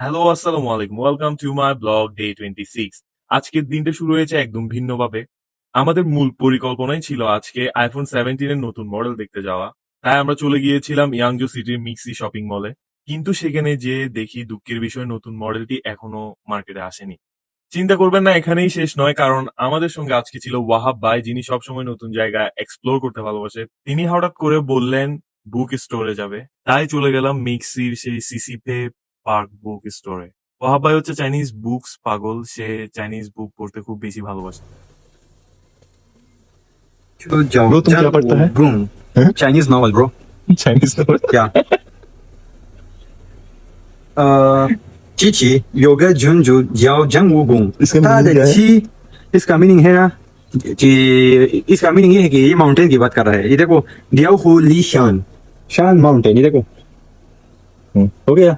Hello আসসালামু আলাইকুম। Welcome to my blog day twenty six আজকের দিনটা শুরু হয়েছে একদম ভিন্নভাবে। আমাদের মূল পরিকল্পনাই ছিল আজকে আইফোন সেভেন্টিন এর নতুন মডেল দেখতে যাওয়া। তাই আমরা চলে গিয়েছিলাম ইয়াংজো সিটির মিক্সি শপিং মলে কিন্তু সেখানে যে দেখি দুঃখের বিষয়, নতুন মডেলটি এখনও মার্কেটে আসেনি। চিন্তা করবেন না, এখানেই শেষ নয়, কারণ আমাদের সঙ্গে আজকে ছিল ওয়াহাব ভাই, যিনি সবসময় নতুন জায়গা এক্সপ্লোর করতে ভালোবাসে। তিনি হঠাৎ করে বললেন বুক স্টোরে যাবে। তাই চলে গেলাম মিক্সির সেই সিসি সিসিপে পার্ক বুক স্টোরে। ওহাবাই হচ্ছে চাইনিজ বুকস পাগল। সে চাইনিজ বুক পড়তে খুব বেশি ভালোবাসে। Chinese book bro Chinese novel क्या चीची इसका मीनिंग है माउंटेन की बात कर रहा है। ये देखो डियाओ हो ली शान शान माउंटेन ये देखो। हो गया।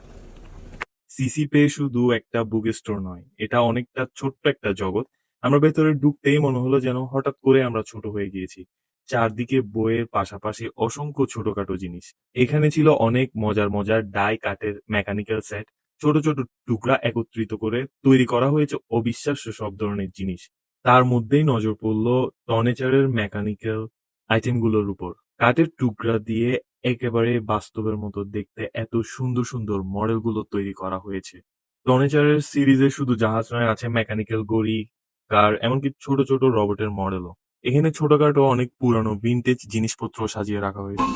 সিসি পে শুধু একটা বুক স্টোর নয়, এটা অনেকটা ছোট্ট একটা জগৎ। আমরা ভেতরে ঢুকতেই মনে হলো যেন হঠাৎ করে আমরা ছোট হয়ে গিয়েছি। চারদিকে বইয়ের পাশাপাশি অসংখ্য ছোটখাটো জিনিস। এখানে ছিল অনেক মজার মজার ডাই কাঠের মেকানিক্যাল সেট। ছোট ছোট টুকরা একত্রিত করে তৈরি করা হয়েছে অবিশ্বাস্য সব ধরনের জিনিস। তার মধ্যেই নজর পড়ল টনেচারের মেকানিক্যাল আইটেমগুলোর উপর। কাঠের টুকরা দিয়ে একেবারে বাস্তবের মতো দেখতে এত সুন্দর সুন্দর মডেলগুলো তৈরি করা হয়েছে। ডনেচারের সিরিজে শুধু জাহাজ নয়, আছে মেকানিক্যাল গড়ি, কার, এমনকি ছোট ছোট রবটের মডেলও। এখানে ছোটখাটো অনেক পুরানো ভিনটেজ জিনিসপত্র সাজিয়ে রাখা হয়েছে।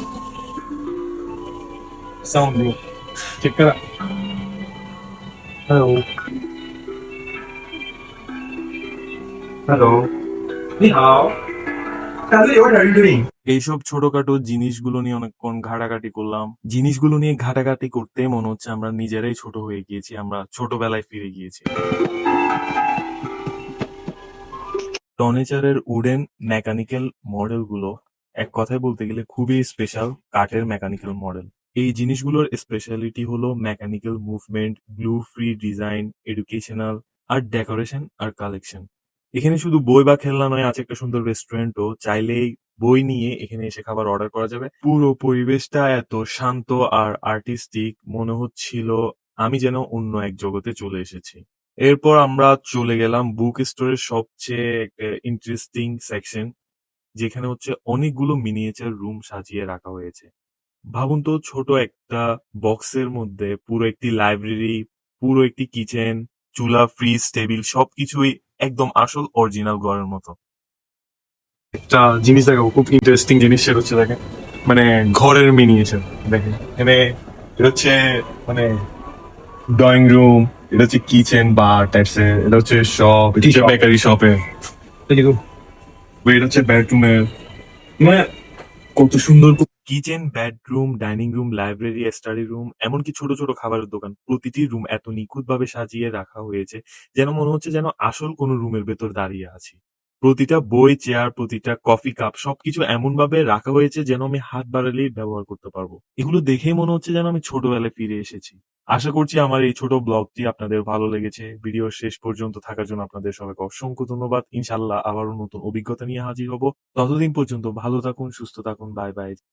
হ্যালো হ্যালো এইসব ছোটখাটো জিনিসগুলো নিয়ে অনেকক্ষণ ঘাটাঘাটি করলাম। জিনিসগুলো নিয়ে ঘাটাঘাটি করতে মনে হচ্ছে আমরা নিজেরাই ছোট হয়ে গিয়েছি, আমরা ছোটবেলায় ফিরে গিয়েছি। টনেচারের উডেন মেকানিক্যাল মডেলগুলো এক কথায় বলতে গেলে খুবই স্পেশাল কাঠের মেকানিক্যাল মডেল। এই জিনিসগুলোর স্পেশালিটি হলো mechanical movement, blue, free design, educational, আর ডেকোরেশন আর কালেকশন। এখানে শুধু বই বা খেলনা নয়, আছে একটা সুন্দর রেস্টুরেন্টও চাইলেই বই নিয়ে এখানে এসে খাবার অর্ডার করা যাবে। পুরো পরিবেশটা এত শান্ত আর আর্টিস্টিক মনে হচ্ছিল আমি যেন অন্য এক জগতে চলে এসেছি। এরপর আমরা চলে গেলাম বুক স্টোরের সবচেয়ে ইন্টারেস্টিং সেকশন যেখানে হচ্ছে অনেকগুলো মিনিয়েচার রুম সাজিয়ে রাখা হয়েছে। ভাবুন তো, ছোট একটা বক্সের মধ্যে পুরো একটি লাইব্রেরি পুরো একটি কিচেন চুলা ফ্রিজ টেবিল সবকিছুই একদম আসল অরিজিনাল গড়ের মতো। একটা জিনিস দেখো খুব ইন্টারেস্টিং জিনিস সেটা হচ্ছে দেখেন মানে ঘরের মিনিয়েচার দেখেন। এখানে এটা হচ্ছে মানে ড্রয়িং রুম এটা হচ্ছে কিচেন বার টাইপস এর এটা হচ্ছে শপ এটা হচ্ছে বেকারি শপে এটা হচ্ছে বেডরুমের মানে কত সুন্দর kitchen, bedroom, dining room, library, study room, এমনকি ছোট ছোট খাবারের দোকান, প্রতিটি রুম এত নিখুঁতভাবে সাজিয়ে রাখা হয়েছে যেন মনে হচ্ছে যেন আসল কোনো রুমের ভেতর দাঁড়িয়ে আছি। প্রতিটা বই, চেয়ার, প্রতিটা কফি কাপ সবকিছু এমন ভাবে রাখা হয়েছে যেন আমি হাত বাড়ালেই ব্যবহার করতে পারব। এগুলো দেখেই মনে হচ্ছে যেন আমি ছোটবেলায় ফিরে এসেছি। আশা করছি আমার এই ছোট ব্লগটি আপনাদের ভালো লেগেছে। ভিডিও শেষ পর্যন্ত থাকার জন্য আপনাদের সবাইকে অসংখ্য ধন্যবাদ। ইনশাল্লাহ আবারও নতুন অভিজ্ঞতা নিয়ে হাজির হব। ততদিন পর্যন্ত ভালো থাকুন, সুস্থ থাকুন, বাই বাই।